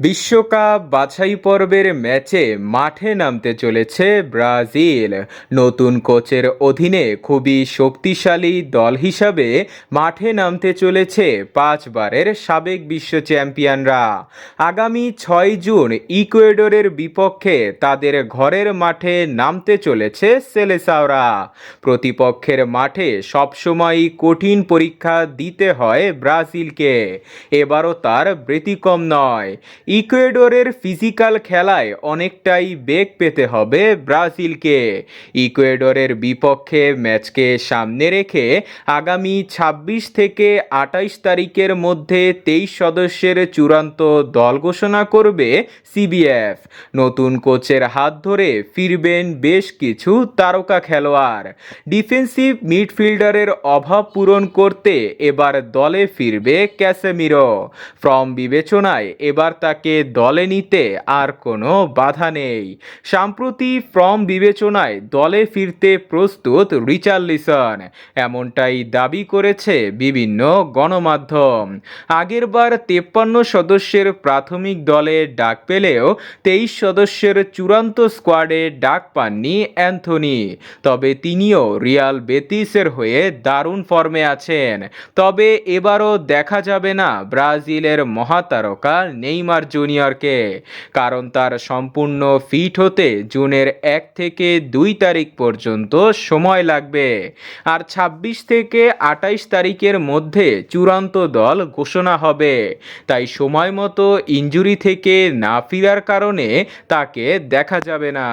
বিশ্বকাপ বাছাই পর্বের ম্যাচে মাঠে নামতে চলেছে ব্রাজিল। নতুন কোচের অধীনে খুবই শক্তিশালী দল হিসাবে মাঠে নামতে চলেছে পাঁচবারের সাবেক বিশ্ব চ্যাম্পিয়নরা। আগামী ছয় জুন ইকুয়েডরের বিপক্ষে তাদের ঘরের মাঠে নামতে চলেছে সেলেসাওরা। প্রতিপক্ষের মাঠে সবসময়ই কঠিন পরীক্ষা দিতে হয় ব্রাজিলকে। এবারও তার ব্যতিক্রম নয়। ইকুয়েডরের ফিজিক্যাল খেলায় অনেকটাই বেগ পেতে হবে ব্রাজিলকে। ইকুয়েডরের বিপক্ষে ম্যাচকে সামনে রেখে আগামী ছাব্বিশ থেকে আটাইশ তারিখের মধ্যে তেইশ সদস্যের চূড়ান্ত দল ঘোষণা করবে সিবিএফ। নতুন কোচের হাত ধরে ফিরবেন বেশ কিছু তারকা খেলোয়াড়। ডিফেন্সিভ মিডফিল্ডারের অভাব পূরণ করতে এবার দলে ফিরবে ক্যাসেমিরো। ফর্ম বিবেচনায় এবার তাকে দলে নিতে আর কোনো বাধা নেই। সাম্প্রতি ফর্ম বিবেচনায় দলে ফিরতে প্রস্তুত রিচার্লিসন এমনটাই দাবি করেছে বিভিন্ন গণমাধ্যম। আগেরবার তেপ্পান্ন সদস্যের প্রাথমিক দলে ডাক পেলেও তেইশ সদস্যের চূড়ান্ত স্কোয়াডে ডাক পাননি অ্যান্থনি। তবে তিনিও রিয়াল বেতিসের হয়ে দারুণ ফর্মে আছেন। তবে এবারও দেখা যাবে না ব্রাজিলের মহাতারকা নেইমার জুনিয়রকে কারণ তার সম্পূর্ণ ফিট হতে জুনের এক থেকে দুই তারিখ পর্যন্ত সময় লাগবে। আর ছাব্বিশ থেকে আটাইশ তারিখের মধ্যে চূড়ান্ত দল ঘোষণা হবে। তাই সময় মতো ইঞ্জুরি থেকে না ফিরার কারণে তাকে দেখা যাবে না।